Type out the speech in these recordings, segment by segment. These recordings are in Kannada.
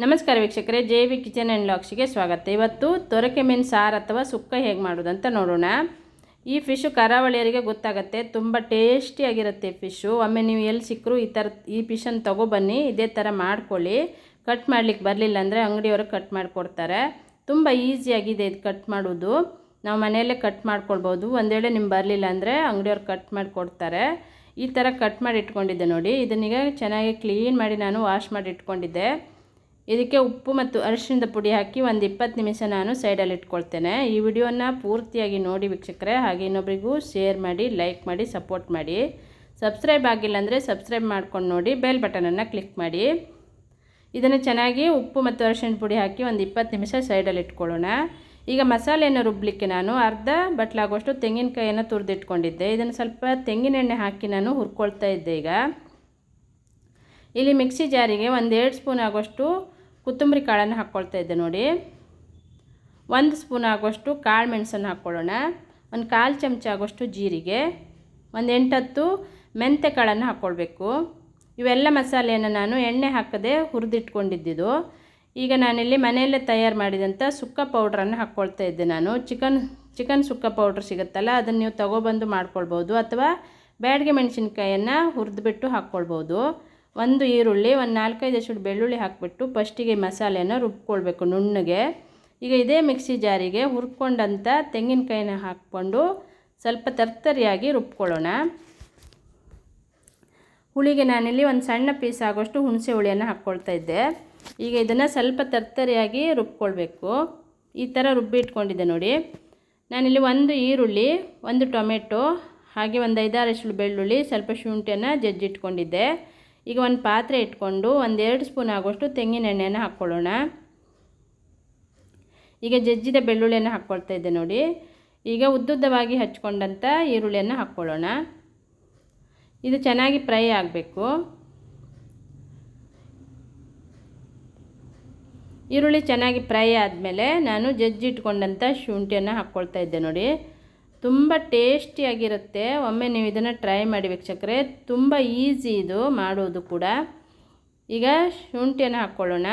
ನಮಸ್ಕಾರ ವೀಕ್ಷಕರೇ ಜೆ ವಿ ಕಿಚನ್ ಆ್ಯಂಡ್ ಲಾಕ್ಸಿಗೆ ಸ್ವಾಗತ. ಇವತ್ತು ತೊರಕೆ ಮೀನು ಸಾರು ಅಥವಾ ಸುಕ್ಕ ಹೇಗೆ ಮಾಡೋದಂತ ನೋಡೋಣ. ಈ ಫಿಶು ಕರಾವಳಿಯರಿಗೆ ಗೊತ್ತಾಗುತ್ತೆ, ತುಂಬ ಟೇಸ್ಟಿಯಾಗಿರುತ್ತೆ ಫಿಶು. ಒಮ್ಮೆ ನೀವು ಎಲ್ಲಿ ಸಿಕ್ಕರೂ ಈ ಥರ, ಈ ಫಿಶನ್ನು ತೊಗೊಬನ್ನಿ ಇದೇ ಥರ ಮಾಡ್ಕೊಳ್ಳಿ. ಕಟ್ ಮಾಡಲಿಕ್ಕೆ ಬರಲಿಲ್ಲ ಅಂದರೆ ಅಂಗಡಿಯವರು ಕಟ್ ಮಾಡಿಕೊಡ್ತಾರೆ. ತುಂಬ ಈಸಿಯಾಗಿದೆ ಇದು ಕಟ್ ಮಾಡೋದು. ನಾವು ಮನೆಯಲ್ಲೇ ಕಟ್ ಮಾಡ್ಕೊಳ್ಬೋದು. ಒಂದು ವೇಳೆ ನಿಮ್ಗೆ ಬರಲಿಲ್ಲ ಅಂದರೆ ಅಂಗಡಿಯವ್ರು ಕಟ್ ಮಾಡಿಕೊಡ್ತಾರೆ. ಈ ಥರ ಕಟ್ ಮಾಡಿ ಇಟ್ಕೊಂಡಿದ್ದೆ ನೋಡಿ. ಇದನ್ನೀಗ ಚೆನ್ನಾಗಿ ಕ್ಲೀನ್ ಮಾಡಿ ನಾನು ವಾಶ್ ಮಾಡಿ ಇಟ್ಕೊಂಡಿದ್ದೆ. ಇದಕ್ಕೆ ಉಪ್ಪು ಮತ್ತು ಅರಿಶಿಣದ ಪುಡಿ ಹಾಕಿ ಒಂದು ಇಪ್ಪತ್ತು ನಿಮಿಷ ನಾನು ಸೈಡಲ್ಲಿ ಇಟ್ಕೊಳ್ತೇನೆ. ಈ ವಿಡಿಯೋನ ಪೂರ್ತಿಯಾಗಿ ನೋಡಿ ವೀಕ್ಷಕರೇ, ಹಾಗೆ ಇನ್ನೊಬ್ರಿಗೂ ಶೇರ್ ಮಾಡಿ, ಲೈಕ್ ಮಾಡಿ, ಸಪೋರ್ಟ್ ಮಾಡಿ. ಸಬ್ಸ್ಕ್ರೈಬ್ ಆಗಿಲ್ಲ ಅಂದರೆ ಸಬ್ಸ್ಕ್ರೈಬ್ ಮಾಡ್ಕೊಂಡು ನೋಡಿ, ಬೆಲ್ ಬಟನನ್ನು ಕ್ಲಿಕ್ ಮಾಡಿ. ಇದನ್ನು ಚೆನ್ನಾಗಿ ಉಪ್ಪು ಮತ್ತು ಅರಿಶಿಣ ಪುಡಿ ಹಾಕಿ ಒಂದು ಇಪ್ಪತ್ತು ನಿಮಿಷ ಸೈಡಲ್ಲಿ ಇಟ್ಕೊಳ್ಳೋಣ. ಈಗ ಮಸಾಲೆಯನ್ನು ರುಬ್ಬಲಿಕ್ಕೆ ನಾನು ಅರ್ಧ ಬಟ್ಲಾಗುವಷ್ಟು ತೆಂಗಿನಕಾಯಿಯನ್ನು ತುರಿದಿಟ್ಕೊಂಡಿದ್ದೆ. ಇದನ್ನು ಸ್ವಲ್ಪ ತೆಂಗಿನೆಣ್ಣೆ ಹಾಕಿ ನಾನು ಹುರ್ಕೊಳ್ತಾ ಇದ್ದೆ ಈಗ. ಇಲ್ಲಿ ಮಿಕ್ಸಿ ಜಾರಿಗೆ ಒಂದು ಎರಡು ಸ್ಪೂನ್ ಆಗುವಷ್ಟು ಕೊತ್ತಂಬರಿ ಕಾಳನ್ನು ಹಾಕ್ಕೊಳ್ತಾ ಇದ್ದೆ ನೋಡಿ. ಒಂದು ಸ್ಪೂನ್ ಆಗುವಷ್ಟು ಕಾಳು ಮೆಣಸನ್ನು ಹಾಕ್ಕೊಳ್ಳೋಣ. ಒಂದು ಕಾಲು ಚಮಚ ಆಗುವಷ್ಟು ಜೀರಿಗೆ. ಒಂದು ಎಂಟತ್ತು ಮೆಂತೆ ಕಾಳನ್ನು ಹಾಕ್ಕೊಳ್ಬೇಕು. ಇವೆಲ್ಲ ಮಸಾಲೆಯನ್ನು ನಾನು ಎಣ್ಣೆ ಹಾಕದೆ ಹುರಿದಿಟ್ಕೊಂಡಿದ್ದಿದ್ದು. ಈಗ ನಾನಿಲ್ಲಿ ಮನೆಯಲ್ಲೇ ತಯಾರು ಮಾಡಿದಂಥ ಸುಕ್ಕ ಪೌಡ್ರನ್ನು ಹಾಕ್ಕೊಳ್ತಾ ಇದ್ದೆ ನಾನು. ಚಿಕನ್ ಚಿಕನ್ ಸುಕ್ಕ ಪೌಡ್ರ್ ಸಿಗುತ್ತಲ್ಲ, ಅದನ್ನು ನೀವು ತಗೊಬಂದು ಮಾಡ್ಕೊಳ್ಬೋದು ಅಥವಾ ಬ್ಯಾಡಿಗೆ ಮೆಣಸಿನ್ಕಾಯನ್ನು ಹುರಿದ್ಬಿಟ್ಟು ಹಾಕ್ಕೊಳ್ಬೋದು. ಒಂದು ಈರುಳ್ಳಿ, ಒಂದು ನಾಲ್ಕೈದು ಎಷ್ಟು ಬೆಳ್ಳುಳ್ಳಿ ಹಾಕಿಬಿಟ್ಟು ಫಸ್ಟಿಗೆ ಮಸಾಲೆಯನ್ನು ರುಬ್ಕೊಳ್ಬೇಕು ನುಣ್ಣಗೆ. ಈಗ ಇದೇ ಮಿಕ್ಸಿ ಜಾರಿಗೆ ಹುರ್ಕೊಂಡಂಥ ತೆಂಗಿನಕಾಯಿನ ಹಾಕ್ಕೊಂಡು ಸ್ವಲ್ಪ ತರ್ತರಿಯಾಗಿ ರುಬ್ಕೊಳ್ಳೋಣ. ಹುಳಿಗೆ ನಾನಿಲ್ಲಿ ಒಂದು ಸಣ್ಣ ಪೀಸ್ ಆಗೋಷ್ಟು ಹುಣಸೆ ಹುಳಿಯನ್ನು ಹಾಕ್ಕೊಳ್ತಾ ಇದ್ದೆ. ಈಗ ಇದನ್ನು ಸ್ವಲ್ಪ ತರ್ತರಿಯಾಗಿ ರುಬ್ಕೊಳ್ಬೇಕು. ಈ ಥರ ರುಬ್ಬಿ ಇಟ್ಕೊಂಡಿದ್ದೆ ನೋಡಿ. ನಾನಿಲ್ಲಿ ಒಂದು ಈರುಳ್ಳಿ, ಒಂದು ಟೊಮೆಟೊ, ಹಾಗೆ ಒಂದು ಐದಾರು ಬೆಳ್ಳುಳ್ಳಿ, ಸ್ವಲ್ಪ ಶುಂಠಿಯನ್ನು ಜಜ್ಜಿಟ್ಕೊಂಡಿದ್ದೆ. ಈಗ ಒಂದು ಪಾತ್ರೆ ಇಟ್ಕೊಂಡು ಒಂದೆರಡು ಸ್ಪೂನ್ ಆಗೋಷ್ಟು ತೆಂಗಿನ ಹಾಕ್ಕೊಳ್ಳೋಣ. ಈಗ ಜಜ್ಜಿದ ಬೆಳ್ಳುಳ್ಳಿಯನ್ನು ಹಾಕ್ಕೊಳ್ತಾ ಇದ್ದೆ ನೋಡಿ. ಈಗ ಉದ್ದುದ್ದವಾಗಿ ಹಚ್ಕೊಂಡಂಥ ಈರುಳ್ಳಿಯನ್ನು ಹಾಕ್ಕೊಳ್ಳೋಣ. ಇದು ಚೆನ್ನಾಗಿ ಫ್ರೈ ಆಗಬೇಕು. ಈರುಳ್ಳಿ ಚೆನ್ನಾಗಿ ಫ್ರೈ ಆದಮೇಲೆ ನಾನು ಜಜ್ಜಿಟ್ಕೊಂಡಂಥ ಶುಂಠಿಯನ್ನು ಹಾಕ್ಕೊಳ್ತಾ ಇದ್ದೆ ನೋಡಿ. ತುಂಬ ಟೇಸ್ಟಿಯಾಗಿರುತ್ತೆ. ಒಮ್ಮೆ ನೀವು ಇದನ್ನು ಟ್ರೈ ಮಾಡಿ ವೀಕ್ಷಕರೆ, ತುಂಬ ಈಸಿ ಇದು ಮಾಡೋದು ಕೂಡ. ಈಗ ಶುಂಠಿಯನ್ನು ಹಾಕ್ಕೊಳ್ಳೋಣ.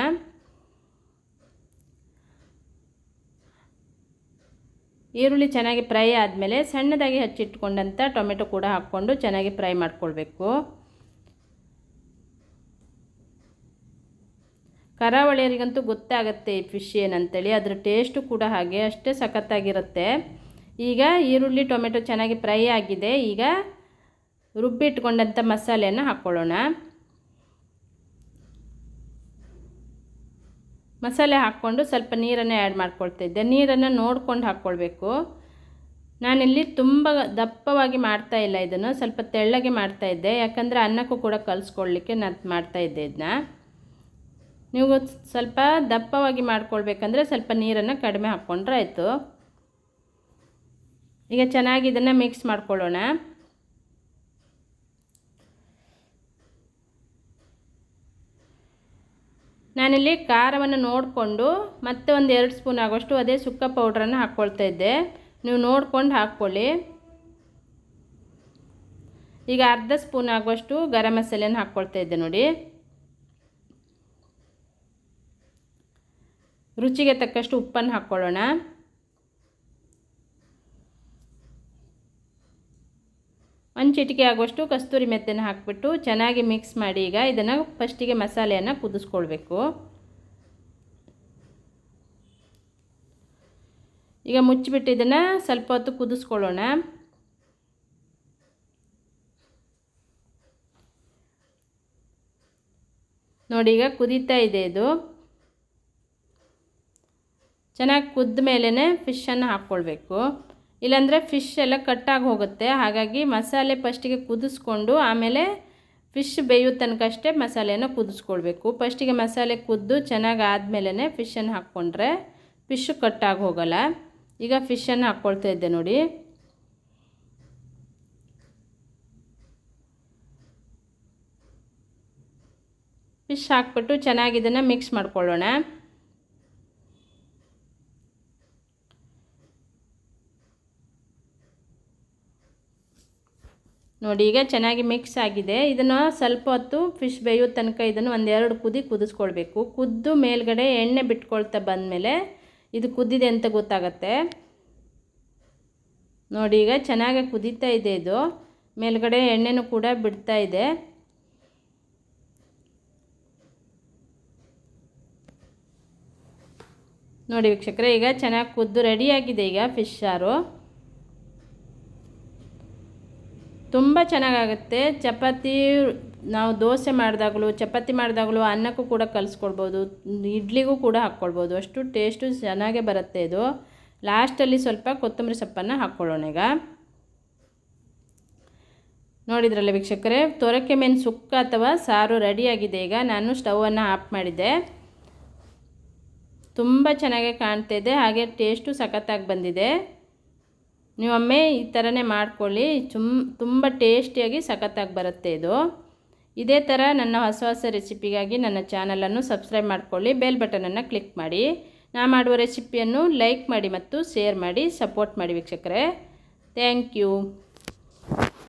ಈರುಳ್ಳಿ ಚೆನ್ನಾಗಿ ಫ್ರೈ ಆದಮೇಲೆ ಸಣ್ಣದಾಗಿ ಹಚ್ಚಿಟ್ಕೊಂಡಂಥ ಟೊಮೆಟೊ ಕೂಡ ಹಾಕ್ಕೊಂಡು ಚೆನ್ನಾಗಿ ಫ್ರೈ ಮಾಡ್ಕೊಳ್ಬೇಕು. ಕರಾವಳಿಯರಿಗಂತೂ ಗೊತ್ತಾಗುತ್ತೆ ಈ ಫಿಶ್ ಏನಂತೇಳಿ. ಅದರ ಟೇಸ್ಟು ಕೂಡ ಹಾಗೆ ಅಷ್ಟೇ ಸಖತ್ತಾಗಿರುತ್ತೆ. ಈಗ ಈರುಳ್ಳಿ ಟೊಮೆಟೊ ಚೆನ್ನಾಗಿ ಫ್ರೈ ಆಗಿದೆ. ಈಗ ರುಬ್ಬಿಟ್ಕೊಂಡಂಥ ಮಸಾಲೆಯನ್ನು ಹಾಕ್ಕೊಳ್ಳೋಣ. ಮಸಾಲೆ ಹಾಕ್ಕೊಂಡು ಸ್ವಲ್ಪ ನೀರನ್ನು ಆ್ಯಡ್ ಮಾಡ್ಕೊಳ್ತಿದ್ದೆ ನೀರನ್ನು ನೋಡ್ಕೊಂಡು ಹಾಕ್ಕೊಳ್ಬೇಕು. ನಾನಿಲ್ಲಿ ತುಂಬ ದಪ್ಪವಾಗಿ ಮಾಡ್ತಾ ಇಲ್ಲ ಇದನ್ನು. ಸ್ವಲ್ಪ ತೆಳ್ಳಗೆ ಮಾಡ್ತಾಯಿದ್ದೆ ಯಾಕಂದರೆ ಅನ್ನಕ್ಕೂ ಕೂಡ ಕಲಿಸ್ಕೊಳ್ಳಿಕ್ಕೆ ನಾನು ಮಾಡ್ತಾಯಿದ್ದೆ ಇದನ್ನ. ನೀವು ಸ್ವಲ್ಪ ದಪ್ಪವಾಗಿ ಮಾಡ್ಕೊಳ್ಬೇಕಂದ್ರೆ ಸ್ವಲ್ಪ ನೀರನ್ನು ಕಡಿಮೆ ಹಾಕ್ಕೊಂಡ್ರೆ ಆಯಿತು. ಈಗ ಚೆನ್ನಾಗಿ ಇದನ್ನು ಮಿಕ್ಸ್ ಮಾಡ್ಕೊಳ್ಳೋಣ. ನಾನಿಲ್ಲಿ ಖಾರವನ್ನು ನೋಡಿಕೊಂಡು ಮತ್ತೆ ಒಂದು ಎರಡು ಸ್ಪೂನ್ ಆಗೋಷ್ಟು ಅದೇ ಸುಕ್ಕ ಪೌಡ್ರನ್ನು ಹಾಕ್ಕೊಳ್ತಾ ಇದ್ದೆ. ನೀವು ನೋಡ್ಕೊಂಡು ಹಾಕ್ಕೊಳ್ಳಿ. ಈಗ ಅರ್ಧ ಸ್ಪೂನ್ ಆಗುವಷ್ಟು ಗರಂ ಮಸಾಲೆಯನ್ನು ಹಾಕ್ಕೊಳ್ತಾ ಇದ್ದೆ ನೋಡಿ. ರುಚಿಗೆ ತಕ್ಕಷ್ಟು ಉಪ್ಪನ್ನು ಹಾಕ್ಕೊಳ್ಳೋಣ. ಒಂದು ಚಿಟಿಕೆ ಆಗುವಷ್ಟು ಕಸ್ತೂರಿ ಮೆತ್ತನ್ನು ಹಾಕಿಬಿಟ್ಟು ಚೆನ್ನಾಗಿ ಮಿಕ್ಸ್ ಮಾಡಿ ಈಗ ಇದನ್ನು ಫಸ್ಟಿಗೆ ಮಸಾಲೆಯನ್ನು ಕುದಿಸ್ಕೊಳ್ಬೇಕು. ಈಗ ಮುಚ್ಚಿಬಿಟ್ಟು ಇದನ್ನು ಸ್ವಲ್ಪ ಹೊತ್ತು ಕುದಿಸ್ಕೊಳ್ಳೋಣ. ನೋಡಿ ಈಗ ಕುದೀತಾ ಇದೆ ಇದು. ಚೆನ್ನಾಗಿ ಕುದ್ದ ಮೇಲೇ ಫಿಶನ್ನು ಹಾಕ್ಕೊಳ್ಬೇಕು. ಇಲ್ಲಾಂದರೆ ಫಿಶ್ ಎಲ್ಲ ಕಟ್ಟಾಗಿ ಹೋಗುತ್ತೆ. ಹಾಗಾಗಿ ಮಸಾಲೆ ಫಸ್ಟಿಗೆ ಕುದಿಸ್ಕೊಂಡು ಆಮೇಲೆ ಫಿಶ್ ಬೇಯೋ ತನಕ ಅಷ್ಟೇ ಮಸಾಲೆಯನ್ನು ಕುದಿಸ್ಕೊಳ್ಬೇಕು. ಫಸ್ಟಿಗೆ ಮಸಾಲೆ ಕುದ್ದು ಚೆನ್ನಾಗಿ ಆದಮೇಲೆ ಫಿಶನ್ನು ಹಾಕ್ಕೊಂಡ್ರೆ ಫಿಶ್ ಕಟ್ಟಾಗಿ ಹೋಗಲ್ಲ. ಈಗ ಫಿಶನ್ನು ಹಾಕ್ಕೊಳ್ತಾ ಇದ್ದೆ ನೋಡಿ. ಫಿಶ್ ಹಾಕ್ಬಿಟ್ಟು ಚೆನ್ನಾಗಿ ಇದನ್ನು ಮಿಕ್ಸ್ ಮಾಡ್ಕೊಳ್ಳೋಣ. ನೋಡಿ, ಈಗ ಚೆನ್ನಾಗಿ ಮಿಕ್ಸ್ ಆಗಿದೆ. ಇದನ್ನು ಸ್ವಲ್ಪ ಹೊತ್ತು ಫಿಶ್ ಬೇಯೋ ತನಕ ಇದನ್ನು ಒಂದೆರಡು ಕುದಿ ಕುದಿಸ್ಕೊಳ್ಬೇಕು. ಕುದ್ದು ಮೇಲ್ಗಡೆ ಎಣ್ಣೆ ಬಿಟ್ಕೊಳ್ತಾ ಬಂದಮೇಲೆ ಇದು ಕುದ್ದಿದೆ ಅಂತ ಗೊತ್ತಾಗತ್ತೆ. ನೋಡಿ, ಈಗ ಚೆನ್ನಾಗಿ ಕುದೀತಾ ಇದೆ ಇದು. ಮೇಲ್ಗಡೆ ಎಣ್ಣೆನೂ ಕೂಡ ಬಿಡ್ತಾ ಇದೆ. ನೋಡಿ, ವೀಕ್ಷಕರೇ, ಈಗ ಚೆನ್ನಾಗಿ ಕುದ್ದು ರೆಡಿಯಾಗಿದೆ ಈಗ ಫಿಶ್ ಸಾರು. ತುಂಬ ಚೆನ್ನಾಗಾಗುತ್ತೆ. ಚಪಾತಿ ನಾವು ದೋಸೆ ಮಾಡಿದಾಗಲೂ, ಚಪಾತಿ ಮಾಡಿದಾಗಲೂ ಅನ್ನಕ್ಕೂ ಕೂಡ ಕಲಿಸ್ಕೊಳ್ಬೋದು ಇಡ್ಲಿಗೂ ಕೂಡ ಹಾಕ್ಕೊಳ್ಬೋದು. ಅಷ್ಟು ಟೇಸ್ಟು ಚೆನ್ನಾಗೇ ಬರುತ್ತೆ ಇದು. ಲಾಸ್ಟಲ್ಲಿ ಸ್ವಲ್ಪ ಕೊತ್ತಂಬರಿ ಸೊಪ್ಪನ್ನು ಹಾಕ್ಕೊಳ್ಳೋಣ ಈಗ. ನೋಡಿದ್ರಲ್ಲ ವೀಕ್ಷಕರೇ, ತೊರಕೆ ಮೇನ್ ಸುಕ್ಕ ಅಥವಾ ಸಾರು ರೆಡಿಯಾಗಿದೆ ಈಗ. ನಾನು ಸ್ಟವನ್ನು ಆಫ್ ಮಾಡಿದ್ದೆ. ತುಂಬ ಚೆನ್ನಾಗಿ ಕಾಣ್ತಾ ಇದೆ. ಹಾಗೆ ಟೇಸ್ಟು ಸಖತ್ತಾಗಿ ಬಂದಿದೆ. ನೀವೊಮ್ಮೆ ಈ ಥರನೇ ಮಾಡ್ಕೊಳ್ಳಿ. ಚುಮ್, ತುಂಬ ಟೇಸ್ಟಿಯಾಗಿ ಸಖತ್ತಾಗಿ ಬರುತ್ತೆ ಇದು. ಇದೇ ಥರ ನನ್ನ ಹೊಸ ಹೊಸ ರೆಸಿಪಿಗಾಗಿ ನನ್ನ ಚಾನಲನ್ನು ಸಬ್ಸ್ಕ್ರೈಬ್ ಮಾಡ್ಕೊಳ್ಳಿ, ಬೇಲ್ ಬಟನನ್ನು ಕ್ಲಿಕ್ ಮಾಡಿ. ನಾ ಮಾಡುವ ರೆಸಿಪಿಯನ್ನು ಲೈಕ್ ಮಾಡಿ ಮತ್ತು ಶೇರ್ ಮಾಡಿ, ಸಪೋರ್ಟ್ ಮಾಡಿ ವೀಕ್ಷಕರೇ. Thank you.